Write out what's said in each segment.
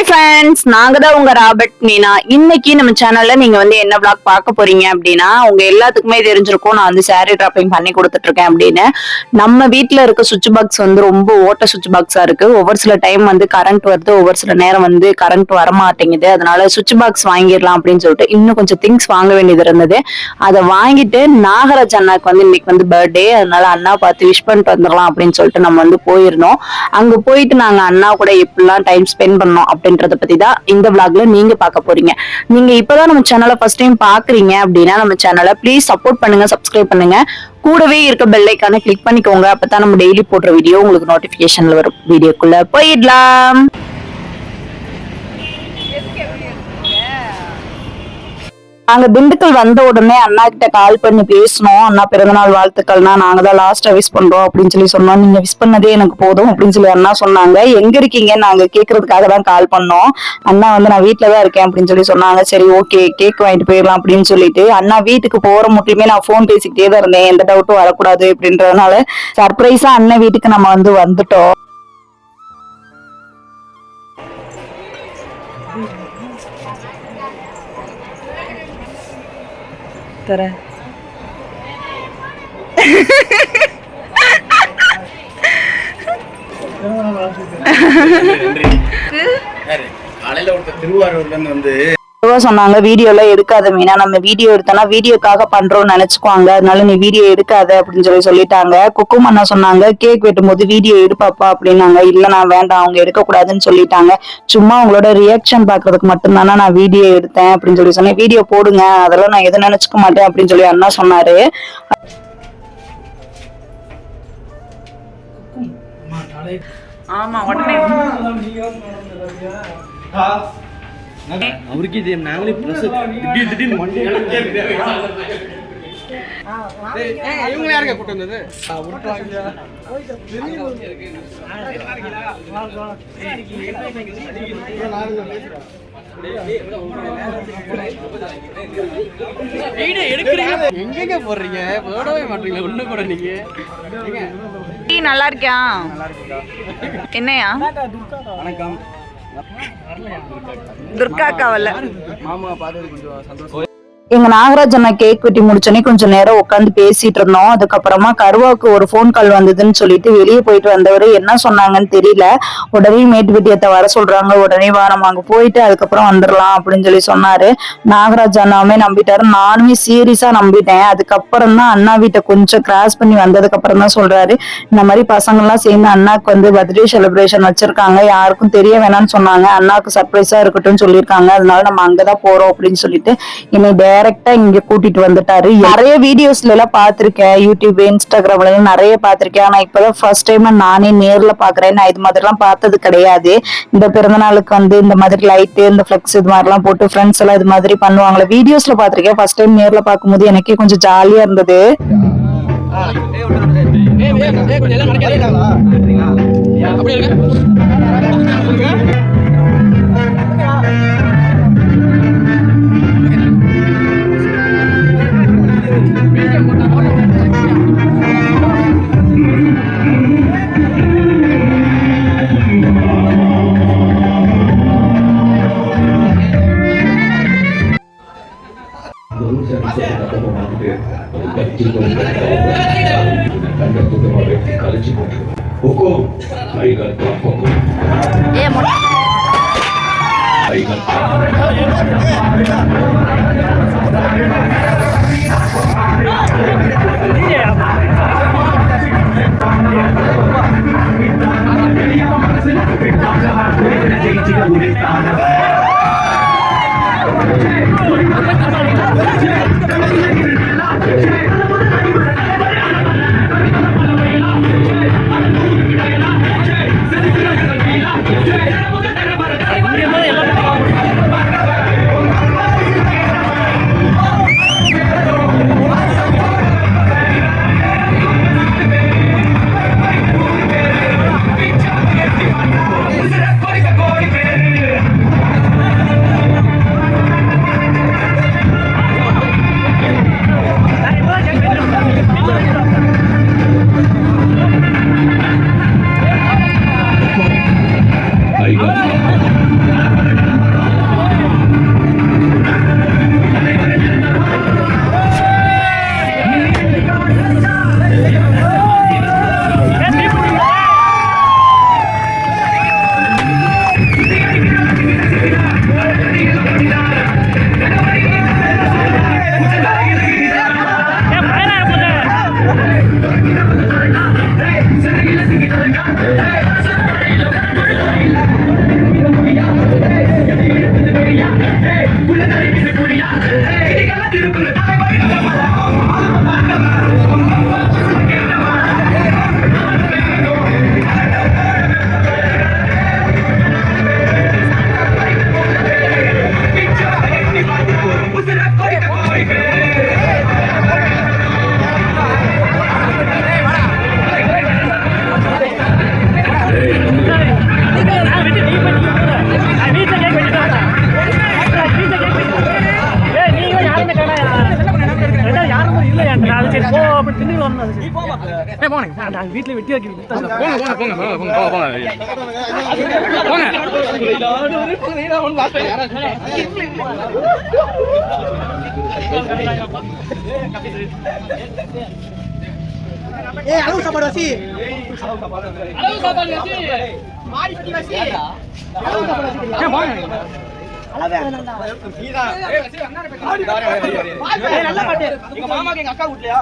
Bye, friends. Friends நாங்க தான் உங்க ராபர்ட் மீனா. இன்னைக்கு நம்ம சேனல்ல நீங்க வந்து என்ன பிளாக் பார்க்க போறீங்க அப்படின்னா உங்க எல்லாத்துக்குமே தெரிஞ்சிருக்கும். நான் வந்து சாரி டிராப்பிங் பண்ணி கொடுத்துட்டு இருக்கேன் அப்படின்னு. நம்ம வீட்டுல இருக்க சுவிட்ச் பாக்ஸ் வந்து ரொம்ப ஓட்ட சுவிட்ச் பாக்ஸா இருக்கு. ஒவ்வொரு சில டைம் வந்து கரண்ட் வருது ஒவ்வொரு சில நேரம் வந்து கரண்ட் வர மாட்டேங்குது. அதனால சுவிட்ச் பாக்ஸ் வாங்கிடலாம் அப்படின்னு சொல்லிட்டு இன்னும் கொஞ்சம் திங்ஸ் வாங்க வேண்டியது இருந்தது. அதை வாங்கிட்டு நாகராஜ் அண்ணாக்கு வந்து இன்னைக்கு வந்து பர்த்டே அதனால அண்ணா பார்த்து விஷ் பண்ணிட்டு வந்துடலாம் அப்படின்னு சொல்லிட்டு நம்ம வந்து போயிருந்தோம் அங்க போயிட்டு நாங்க அண்ணா கூட எப்படிலாம் டைம் ஸ்பெண்ட் பண்ணோம் அப்படின்றத பத்தி தான் இந்த விளாக்ல நீங்க பார்க்க போறீங்க. நீங்க இப்பதான் நம்ம சேனலை ஃபர்ஸ்ட் டைம் பாக்குறீங்க அப்படின்னா நம்ம சேனலை ப்ளீஸ் சப்போர்ட் பண்ணுங்க சப்ஸ்கிரைப் பண்ணுங்க. கூடவே இருக்க பெல்லைக்கான கிளிக் பண்ணிக்கோங்க. அப்பதான் நம்ம டெய்லி போடுற வீடியோ உங்களுக்கு நோட்டிபிகேஷன்ல வரும். வீடியோக்குள்ள போயிடலாம். நாங்க திண்டுக்கல் வந்த உடனே அண்ணா கிட்ட கால் பண்ணி பேசணும். அண்ணா பிறந்தநாள் வாழ்த்துக்கள்னா நாங்க தான் லாஸ்டா விஷ் பண்றோம் அப்படின்னு சொல்லி சொன்னோம். நீங்க விஷ் பண்ணதே எனக்கு போதும் அப்படின்னு சொல்லி அண்ணா சொன்னாங்க. எங்க இருக்கீங்க? நாங்க கேக்குறதுக்காக தான் கால் பண்ணோம். அண்ணா வந்து நான் வீட்டுல தான் இருக்கேன் அப்படின்னு சொல்லி சொன்னாங்க. சரி ஓகே கேக் வாங்கிட்டு போயிடலாம் அப்படின்னு சொல்லிட்டு அண்ணா வீட்டுக்கு போற முட்டிலுமே நான் ஃபோன் பேசிக்கிட்டே தான் இருந்தேன். எந்த டவுட்டும் வரக்கூடாது அப்படின்றதுனால சர்ப்ரைஸா அண்ணன் வீட்டுக்கு நம்ம வந்து வந்துட்டோம். யாரு? காலையில ஒருத்தர் திருவாரூர்ல இருந்து வந்து பொதுவா சொன்னாங்க வீடியோ எல்லாம் எடுக்காத மீனா நம்ம வீடியோ எடுத்தோம்னா வீடியோக்காக பண்றோம்னு நினைச்சுக்குவாங்க. அதனால நீ வீடியோ எடுக்காத அப்படின்னு சொல்லி சொல்லிட்டாங்க. குக்கும் அண்ணா சொன்னாங்க கேக் வெட்டும் போது வீடியோ எடுப்பாப்பா அப்படின்னாங்க. இல்ல நான் வேண்டாம் அவங்க எடுக்க கூடாதுன்னு சொல்லிட்டாங்க. சும்மா உங்களோட ரியாக்ஷன் பாக்குறதுக்கு மட்டும்தானே நான் வீடியோ எடுத்தேன் அப்படின்னு சொல்லி சொன்னேன். வீடியோ போடுங்க அதெல்லாம் நான் எதுவும் நினைச்சுக்க மாட்டேன் அப்படின்னு சொல்லி அண்ணா சொன்னாரு. அவருக்கு இது நாங்களே ப்ளஸ் திடீர் திடீர்னு மண்டே இவங்க யாருங்க கூட்டு வந்தது? எங்கெங்க போடுறீங்க போடவே மாட்டீங்களா ஒண்ணு கூட நீங்க. நல்லா இருக்கியா? என்னையா? வணக்கம். துர்கா காவல மாமா பார்த்து கொஞ்சம் சந்தோஷம் எங்க நாகராஜ் அண்ணா கேக் வெட்டி முடிச்சோன்னே கொஞ்சம் நேரம் உட்காந்து பேசிட்டு இருந்தோம். அதுக்கப்புறமா கருவாக்கு ஒரு ஃபோன் கால் வந்ததுன்னு சொல்லிட்டு வெளியே போயிட்டு வந்தவர் என்ன சொன்னாங்கன்னு தெரியல. உடனே மேட்டுப்பட்டியத்தை வர சொல்றாங்க. உடனே வா நம்ம அங்க போயிட்டு அதுக்கப்புறம் வந்துடலாம் அப்படின்னு சொல்லி சொன்னாரு. நாகராஜ் அண்ணாவுமே நம்பிட்டாரு. நானுமே சீரியஸா நம்பிட்டேன். அதுக்கப்புறம் தான் அண்ணா வீட்டை கொஞ்சம் கிராஸ் பண்ணி வந்ததுக்கு அப்புறம் தான் சொல்றாரு. இந்த மாதிரி பசங்க எல்லாம் சேர்ந்து அண்ணாக்கு வந்து பர்த்டே செலிப்ரேஷன் வச்சிருக்காங்க. யாருக்கும் தெரிய வேணாம்னு சொன்னாங்க. அண்ணாக்கு சர்ப்ரைஸா இருக்கட்டும்னு சொல்லியிருக்காங்க. அதனால நம்ம அங்கதான் போறோம் அப்படின்னு சொல்லிட்டு என்னை டைரக்டா இங்க கூட்டிட்டு வந்துட்டாரு. நிறைய வீடியோஸ்ல எல்லாம் பாத்திருக்கேன் யூடியூப் இன்ஸ்டாகிராம்ல எல்லாம் நிறைய பாத்திருக்கேன் ஆனா இப்பதான் ஃபர்ஸ்ட் டைம் நானே நேர்ல பாக்குறேன் நான் இது மாதிரி எல்லாம் பார்த்தது கிடையாது. இந்த பிறந்த நாளுக்கு வந்து இந்த மாதிரி லைட் இந்த ஃபிளெக்ஸ் இது மாதிரி எல்லாம் போட்டு ஃப்ரெண்ட்ஸ் எல்லாம் இது மாதிரி பண்ணுவாங்களே. வீடியோஸ்ல பாத்திருக்கேன் ஃபர்ஸ்ட் டைம் நேர்ல பார்க்கும்போது எனக்கே கொஞ்சம் ஜாலியா இருந்தது. hukum Tiger Club hukum Tiger Club Лилия. வீட்டுல வெட்டி வைக்கிறேன் போங்க போங்க போங்க போங்க போங்க போங்க போங்க. ஏய் அளவு சாப்பாடு வசி. நல்ல பாட்டு எங்க மாமாக்கு எங்க அக்கா வீட்லயா?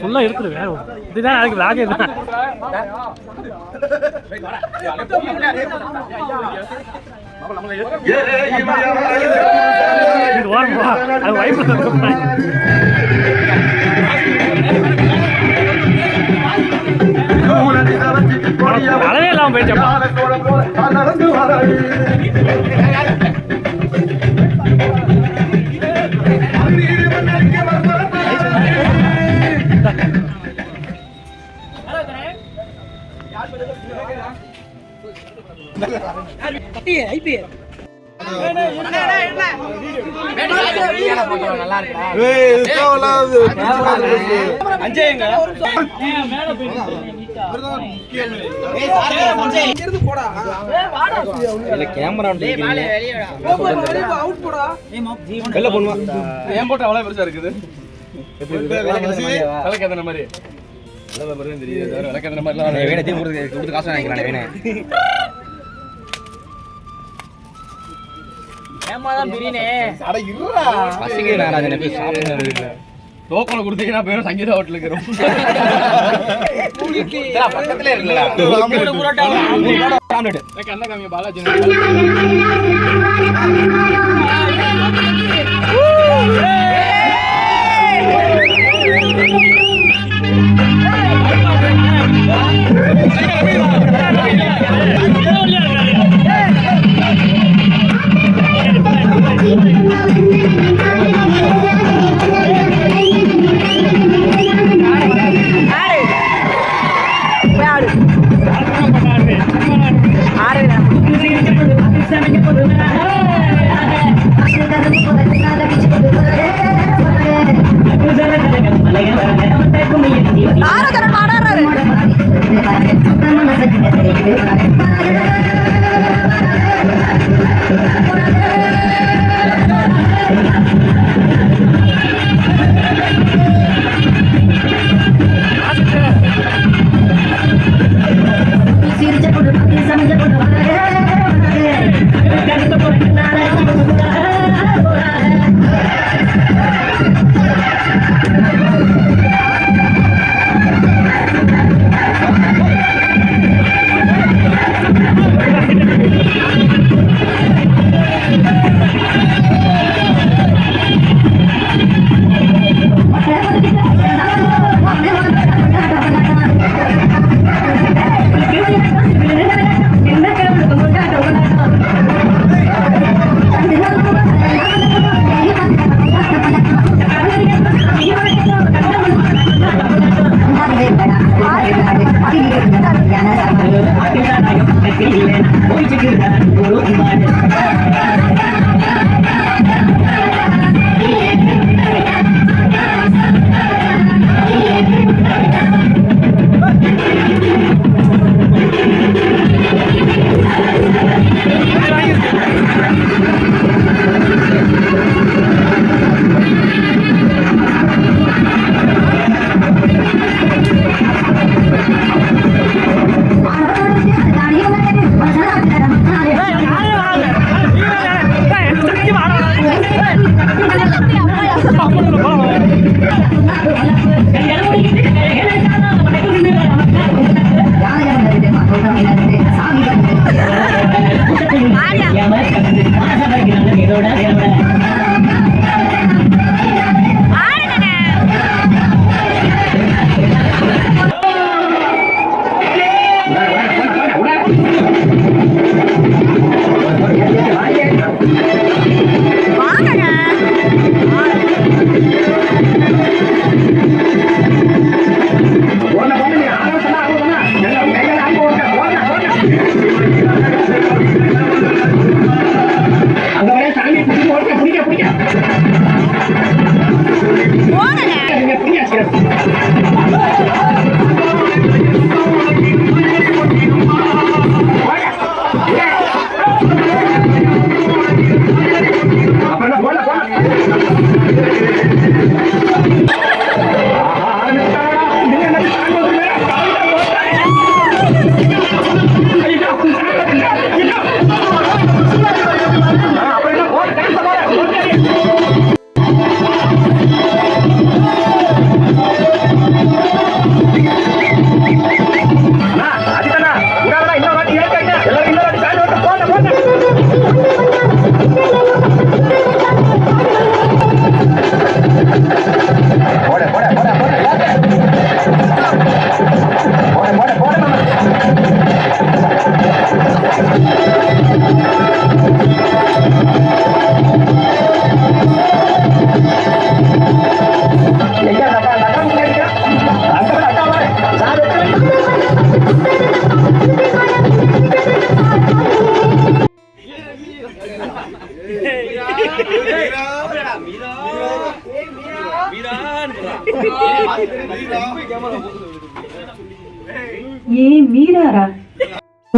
ஃபுல்லாக இருக்குது வேற இதுதான் அதுக்கு லாகே தான் இது ஓரம் போ அது வைப்பு அளவே போயிடுச்சப்பா வெளில போணுமா ஏன் போட்டு அவ்வளவு பெருசா இருக்குது? எத்தனை மாதிரி. மாதிரி. தெரியுது தவிர விளக்கு எத்தனை மாதிரி வேணே. பசிக்கு போய் டோக்கனை கொடுத்தீங்கன்னா போய் சங்கீதா ஹோட்டலுக்கு இருக்கும் பக்கத்துல இருக்குல்ல கண்ண காமிய பாலாஜி Thank you.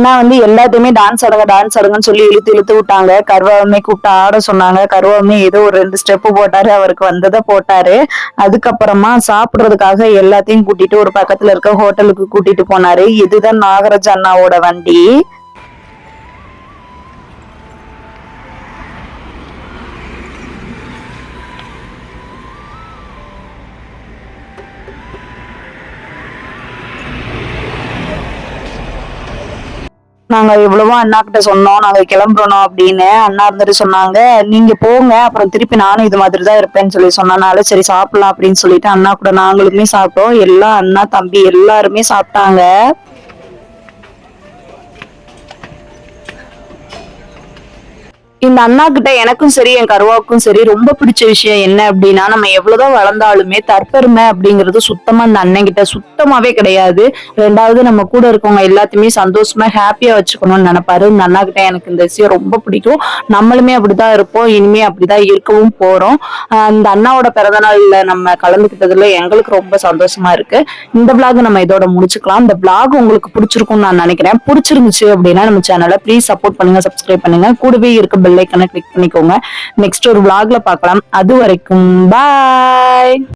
அண்ணா வந்து எல்லாத்தையுமே டான்ஸ் ஆடுங்க டான்ஸ் ஆடுங்கன்னு சொல்லி இழுத்து இழுத்து விட்டாங்க. கருவாமே கூப்பிட்டு ஆட சொன்னாங்க. கருவாமே ஏதோ ஒரு ரெண்டு ஸ்டெப்பு போட்டாரு. அவருக்கு வந்ததை போட்டாரு. அதுக்கப்புறமா சாப்பிடுறதுக்காக எல்லாத்தையும் கூட்டிட்டு ஒரு பக்கத்துல இருக்க ஹோட்டலுக்கு கூட்டிட்டு போனாரு. இதுதான் நாகராஜ் அண்ணாவோட வண்டி. நாங்க எவ்வளவோ அண்ணா கிட்ட சொன்னோம் நாங்க கிளம்புறோம் அப்படின்னு அண்ணா இருந்துட்டு சொன்னாங்க. நீங்க போங்க அப்புறம் திருப்பி நானும் இது மாதிரி தான் இருப்பேன்னு சொல்லி சொன்னனால சரி சாப்பிடலாம் அப்படின்னு சொல்லிட்டு அண்ணா கூட நாங்களுமே சாப்பிட்டோம். எல்லா அண்ணா தம்பி எல்லாருமே சாப்பிட்டாங்க. இந்த அண்ணா கிட்ட எனக்கும் சரி என் கருவாவுக்கும் சரி ரொம்ப பிடிச்ச விஷயம் என்ன அப்படின்னா நம்ம எவ்வளவுதான் வளர்ந்தாலுமே தற்பெருமை அப்படிங்கிறது சுத்தமா இந்த அண்ணன் கிட்ட சுத்தமாவே கிடையாது. ரெண்டாவது நம்ம கூட இருக்கவங்க எல்லாத்தையுமே சந்தோஷமா ஹாப்பியா வச்சுக்கணும்னு நினைப்பாரு. இந்த அண்ணா கிட்ட எனக்கு இந்த விஷயம் ரொம்ப பிடிக்கும். நம்மளுமே அப்படிதான் இருப்போம். இனிமே அப்படிதான் இருக்கவும் போறோம். இந்த அண்ணாவோட பிறந்தநாள்ல நம்ம கலந்துக்கிட்டதுல எங்களுக்கு ரொம்ப சந்தோஷமா இருக்கு. இந்த vlog நம்ம இதோட முடிச்சுக்கலாம். இந்த vlog உங்களுக்கு பிடிச்சிருக்கும்னு நான் நினைக்கிறேன். பிடிச்சிருந்துச்சு அப்படின்னா நம்ம சேனலை ப்ளீஸ் சப்போர்ட் பண்ணுங்க சப்ஸ்கிரைப் பண்ணுங்க. கூடவே இருக்க பெல்லைக்கனை கிளிக் பண்ணிக்கோங்க. நெக்ஸ்ட் ஒரு விளாக்ல பார்க்கலாம். அது வரைக்கும் பாய்